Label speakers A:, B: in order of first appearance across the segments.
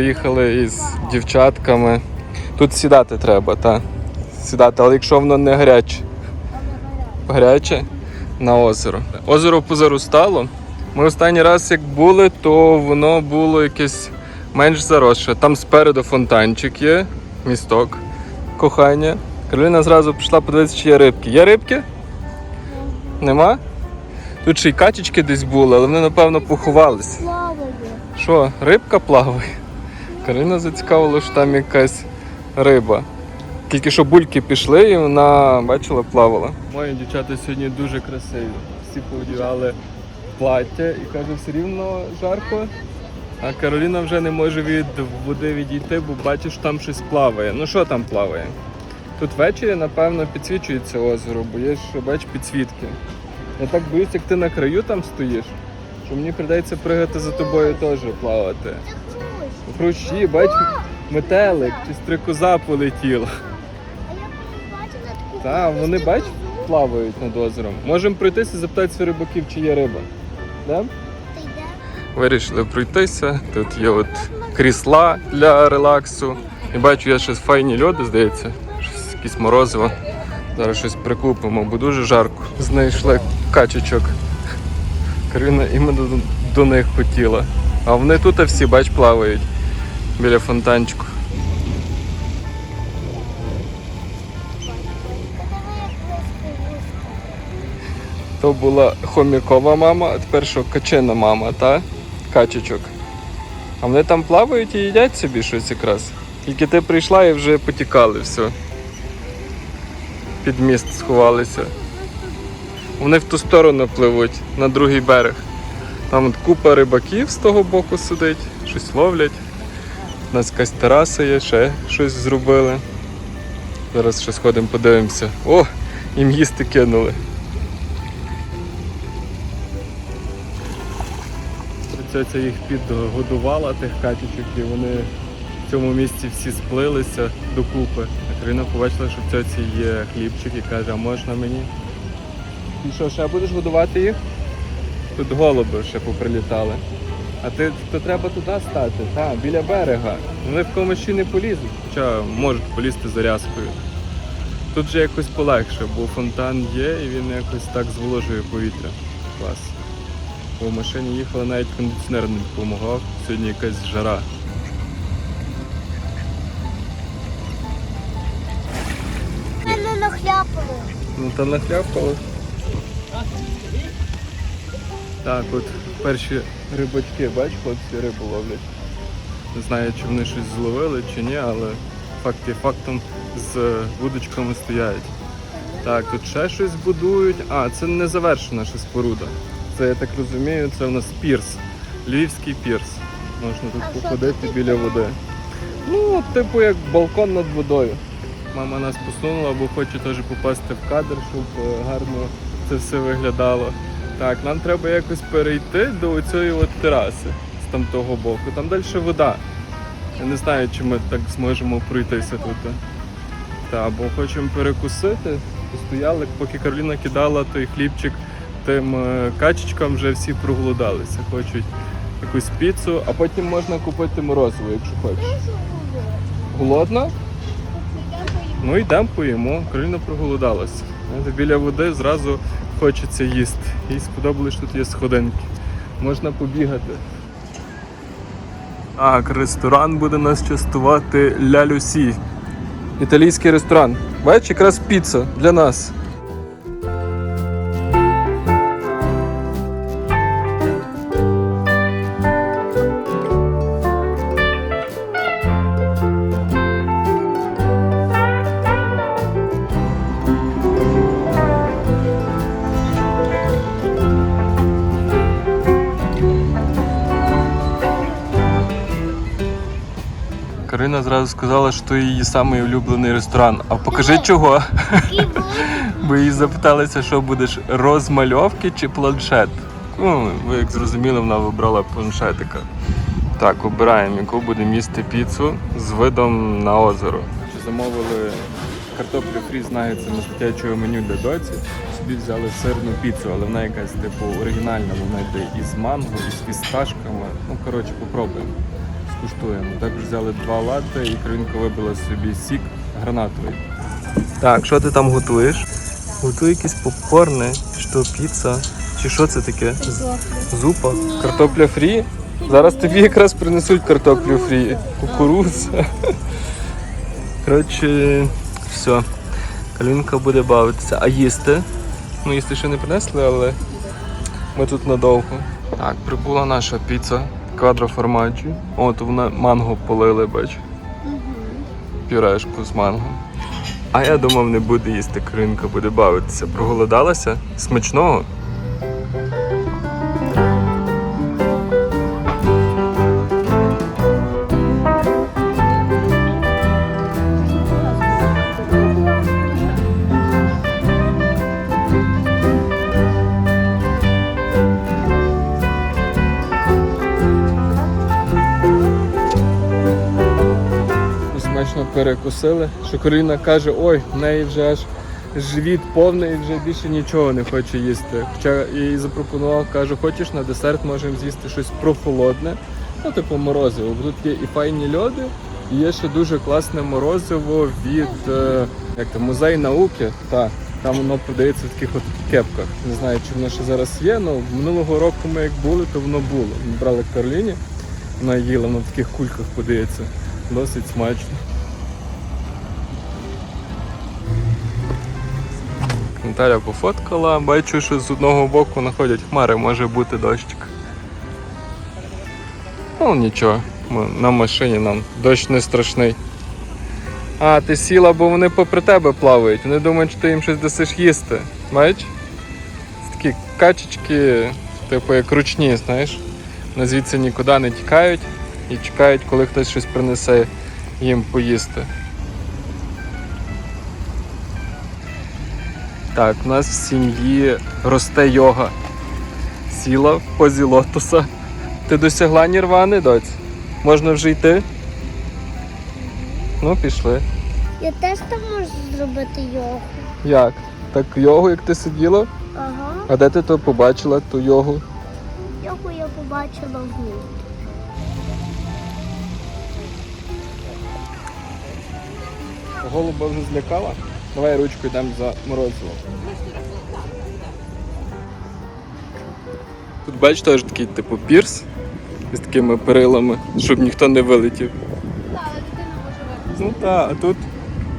A: приїхали із дівчатками. Тут сідати треба, так. Сідати, але якщо воно не гаряче. Гаряче на озеро. Озеро позаростало. Ми останній раз як були, то воно було якесь менш заросше. Там спереду фонтанчик є, місток, кохання. Кароліна зразу пішла подивитися, чи є рибки. Є рибки? Нема? Тут ще й качечки десь були, але вони, напевно, поховались. Що, рибка плаває? Карина зацікавила, що там якась риба. Тільки що бульки пішли і вона, бачила, плавала. Мої дівчата сьогодні дуже красиві. Всі повдівали плаття і каже, все рівно жарко. А Кароліна вже не може від води відійти, бо бачиш, там щось плаває. Ну що там плаває? Тут ввечері, напевно, підсвічується озеро, бо є ж, бач, підсвітки. Я так боюсь, як ти на краю там стоїш, що мені прийдеться пригати за тобою теж плавати. Хрущі, бач, метелик чи стрикоза полетіла.
B: А я бачила таку.
A: Та, вони бач, плавають над озером. Можемо пройтися і запитати рибаків, чи є риба. Да? Вирішили пройтися. Тут є от крісла для релаксу. І бачу, є щось файні льоди, здається. Щось якісь морозиво. Зараз щось прикупимо, бо дуже жарко. Знайшли качечок. Карина іменно до них хотіла. А вони тут всі, бач, плавають біля фонтанчику. То була хомікова мама, а тепер що качина мама, та? Качечок. А вони там плавають і їдять собі щось якраз. Тільки ти прийшла і вже потікали все. Під міст сховалися. Вони в ту сторону пливуть, на другий берег. Там от купа рибаків з того боку сидить, щось ловлять. У нас якась тераса є, ще щось зробили. Зараз ще сходимо, подивимося. О, їм їсти кинули. Ця їх підгодувала тих качечок, і вони в цьому місці всі сплилися докупи. А Карина побачила, що в цьоці є хлібчик і каже, а можна мені? І що, ще будеш годувати їх? Тут голуби ще поприлітали. А ти то треба туди стати, та, біля берега. Вони в комиші не полізуть, хоча можуть полізти за рязкою. Тут же якось полегше, бо фонтан є і він якось так зволожує повітря. Клас. Бо в машині їхали, навіть кондиціонер не допомагав. Сьогодні якась жара. Ну та нахляпало. Так, от перші рибачки, бач, хлопці рибу ловлять. Не знаю, чи вони щось зловили чи ні, але факт є фактом з вудочками стоять. Так, тут ще щось будують. А, це не завершена ще споруда. Це я так розумію, це у нас пірс. Львівський пірс. Можна тут
B: що
A: походити біля води. Ну, типу як балкон над водою. Мама нас посунула, бо хоче теж попасти в кадр, щоб е, гарно це все виглядало. Так, нам треба якось перейти до цієї от тераси з там того боку. Там далі вода. Я не знаю, чи ми так зможемо пройтися тут. Так, бо хочемо перекусити. Постояли, поки Кароліна кидала той хлібчик тим е, качечкам, вже всі проголодалися. Хочуть якусь піцу, а потім можна купити морозиво, якщо хочеш. Голодна? Ну йдемо поїмо. Кароліна проголодалася. Біля води зразу хочеться їсти. Їй сподобалось, що тут є сходинки. Можна побігати. Так, ресторан буде нас частувати Ля Люсі. Італійський ресторан. Бачиш, якраз піца для нас. Зразу сказала, що її самий улюблений ресторан. А покажи чого. Бо її запиталися, що будеш розмальовки чи планшет. Ну, ви як зрозуміли, вона вибрала планшетика. Так, обираємо, яку будемо їсти піцу з видом на озеро. Замовили картоплю фрі з нагетсами з дитячого меню для доці. Собі взяли сирну піцу, але вона якась типу оригінальна, вона йде із манго, із фісташками. Ну, коротше, попробуємо. Скуштуємо. Також взяли два латте і Каролінка вибила собі сік гранатовий. Так, що ти там готуєш? Готую якісь попкорни, чи то піца, чи що це таке? Зупа? Картопля фрі? Зараз тобі якраз принесуть картоплю фрі. Кукурудза. Коротше, все. Калінка буде бавитися. А їсти? Ну, їсти ще не принесли, але ми тут надовго. Так, прибула наша піца квадро формаджі. От вона манго полили, бач. Пюрешку з манго. А я думав, не буде їсти, кринка, буде бавитися. Проголодалася? Смачного? Перекусили. Що Кароліна каже, ой, в неї вже аж живіт повний вже більше нічого не хоче їсти. Хоча їй запропонував, кажу, хочеш на десерт можемо з'їсти щось прохолодне, ну типу морозиво. Бо тут є і файні льоди, і є ще дуже класне морозиво від е, як то, музей науки. Та, там воно продається в таких от кепках. Не знаю, чи воно ще зараз є, але минулого року ми як були, то воно було. Ми брали Кароліні, вона їла, воно в таких кульках подається. Досить смачно. Наталя пофоткала, бачу, що з одного боку находять хмари, може бути дощик. Ну нічого, ми на машині нам дощ не страшний. А, ти сіла, бо вони попри тебе плавають. Вони думають, що ти їм щось дасиш їсти. Бачиш? Такі качечки, типу як ручні, знаєш. Вони звідси нікуди не тікають і чекають, коли хтось щось принесе їм поїсти. Так, у нас в сім'ї росте йога. Сіла в позі лотоса. Ти досягла нірвани, доць? Можна вже йти? Ну, пішли.
B: Я теж там можу зробити йогу.
A: Як? Так йогу, як ти сиділа?
B: Ага.
A: А де ти то побачила ту йогу?
B: Йогу я побачила в ній.
A: Голуба вже злякала? Давай ручку йдемо за морозиво. Тут бачиш теж такий типу пірс з такими перилами, щоб ніхто не вилетів. Ну так, а тут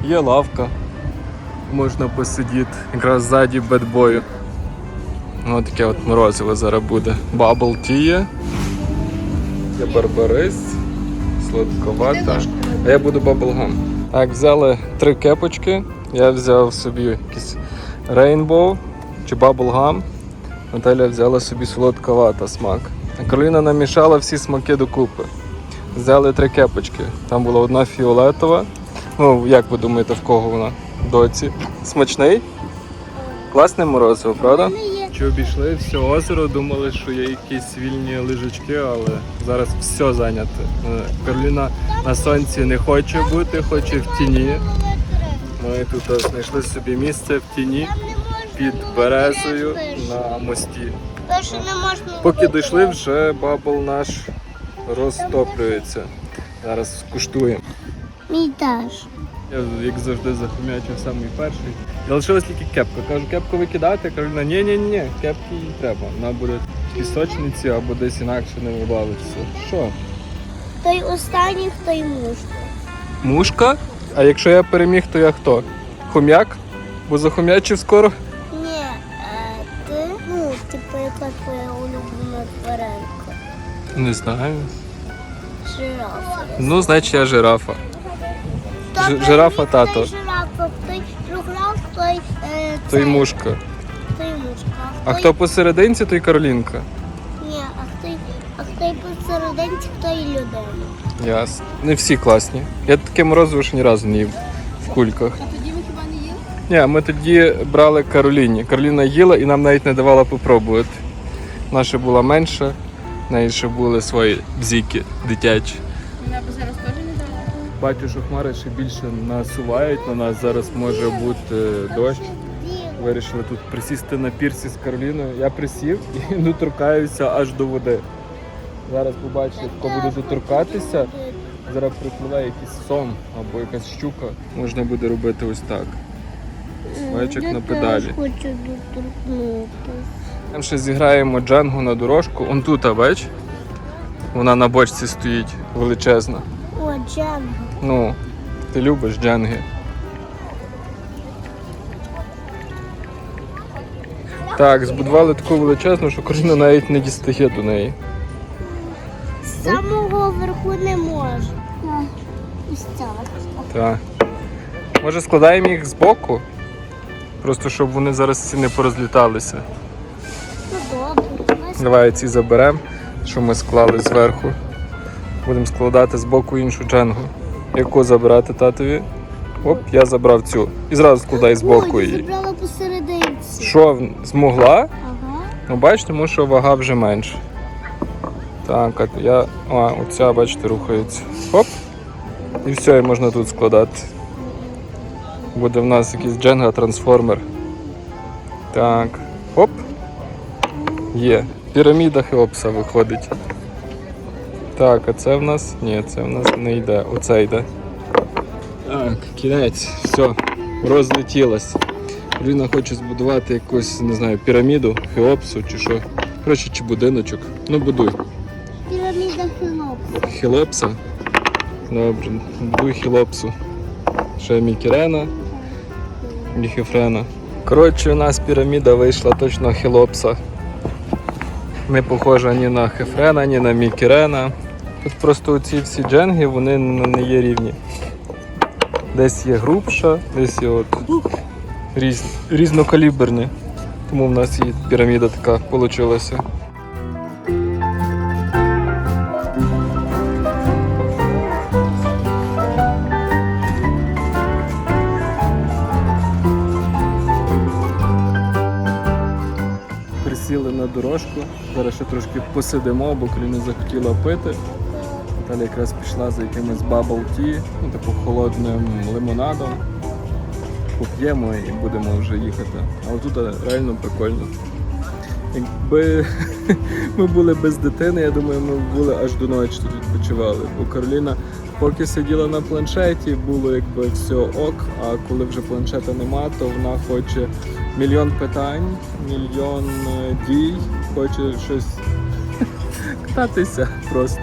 A: є лавка. Можна посидіти. Якраз ззаді бедбою. Ось таке от морозиво зараз буде. Бабл ті є. Є барбарис, сладковата. А я буду баблгам. Так, взяли три кепочки. Я взяв собі якийсь рейнбоу чи баблгам. Наталя взяла собі солодковата смак. А Кароліна намішала всі смаки докупи. Взяли три кепочки. Там була одна фіолетова. Ну, як ви думаєте, в кого вона? Доці. Смачний? Класне морозиво, правда? Чи обійшли все озеро, думали, що є якісь вільні лежачки, але зараз все зайняте. Е, Кароліна на сонці не хоче бути, хоче в тіні. Ми тут знайшли собі місце в тіні під березою на мості. Поки дійшли, вже бабл наш розтоплюється. Зараз скуштуємо.
B: Мій теж.
A: Я, як завжди, захомячив самий перший. Залишилась тільки кепка. Кажу, кепку викидати. Кароліна, ні, ні, ні, кепки їй треба. Вона буде в пісочниці або десь інакше не вибавиться. Що?
B: Той останній, хто й муж.
A: Мушка? А якщо я переміг, то я хто? Хом'як? Бо захом'ячив скоро?
B: Ні, е, ти, ну, типу, яка твоя улюблена тваринка?
A: Не знаю.
B: Жирафа.
A: Ну, значить я жирафа. Ж- жирафа
B: переміг,
A: тато.
B: Той жирафа, той програв, той, е,
A: То й
B: цей,
A: мушка.
B: той мушка.
A: А
B: той-
A: хто посерединці, то й
B: хто й людина.
A: Ясно. Не всі класні. Я таке морозиво ще ні разу не їв в кульках.
C: А тоді ви хіба не їли?
A: Ні, ми тоді брали Кароліні. Кароліна їла і нам навіть не давала попробувати. Наша була менша, в неї ще були свої бзіки дитячі.
C: Вона б зараз теж не дала.
A: Бачу, що хмари ще більше насувають на нас. Зараз може бути дощ. Вирішили тут присісти на пірсі з Кароліною. Я присів і доторкаюся аж до води. Зараз побачите, хто буде доторкатися. Зараз припливе якийсь сон або якась щука. Можна буде робити ось так. Бачиш, на педалі.
B: Я хочу доторкнутися.
A: Там ще зіграємо джангу на дорожку. Он тут, а бач? Вона на бочці стоїть величезна.
B: О, Джан.
A: Ну, ти любиш джанги. Так, збудували таку величезну, що Карина навіть не дістає до неї.
B: З самого верху не можу. Ось цього.
A: Так. Може складаємо їх збоку? Просто щоб вони зараз всі не порозліталися.
B: Ну добре.
A: Давай ці заберемо, що ми склали зверху. Будемо складати з боку іншу джангу. Яку забирати татові? Оп, я забрав цю. І зразу складай з боку
B: Ой,
A: її.
B: забрала посерединці.
A: Що змогла?
B: Ага.
A: Ну, бачите, тому що вага вже менша. Так, а я. А, оця, бачите, рухається. Хоп. І все, і можна тут складати. Буде в нас якийсь дженга трансформер. Так. Хоп. Є. Піраміда Хеопса виходить. Так, а це в нас. Ні, це в нас не йде. Оце йде. Так, кінець. Все. Розлетілась. Ліна хоче збудувати якусь, не знаю, піраміду, Хеопсу чи що. Коротше, чи будиночок. Ну будуй.
B: Хелопса.
A: Добре, будуй Хелопсу. Ще Мікерена, Міхефрена. Коротше, у нас піраміда вийшла точно Хелопса. Не похожа ні на Хефрена, ні на Мікерена. Тут просто ці всі дженги вони не є рівні. Десь є грубша, десь є от різ, різнокаліберні. Тому в нас і піраміда така вийшла. Присіли. Зараз ще трошки посидимо, бо Кліна захотіла пити. Наталя якраз пішла за якимось tea, ну, типу холодним лимонадом. Поп'ємо і будемо вже їхати. Але тут реально прикольно. Якби ми були без дитини, я думаю, ми були аж до ночі тут відпочивали. Бо Кароліна поки сиділа на планшеті, було якби все ок, а коли вже планшета нема, то вона хоче мільйон питань, мільйон е, дій, хоче щось кататися просто.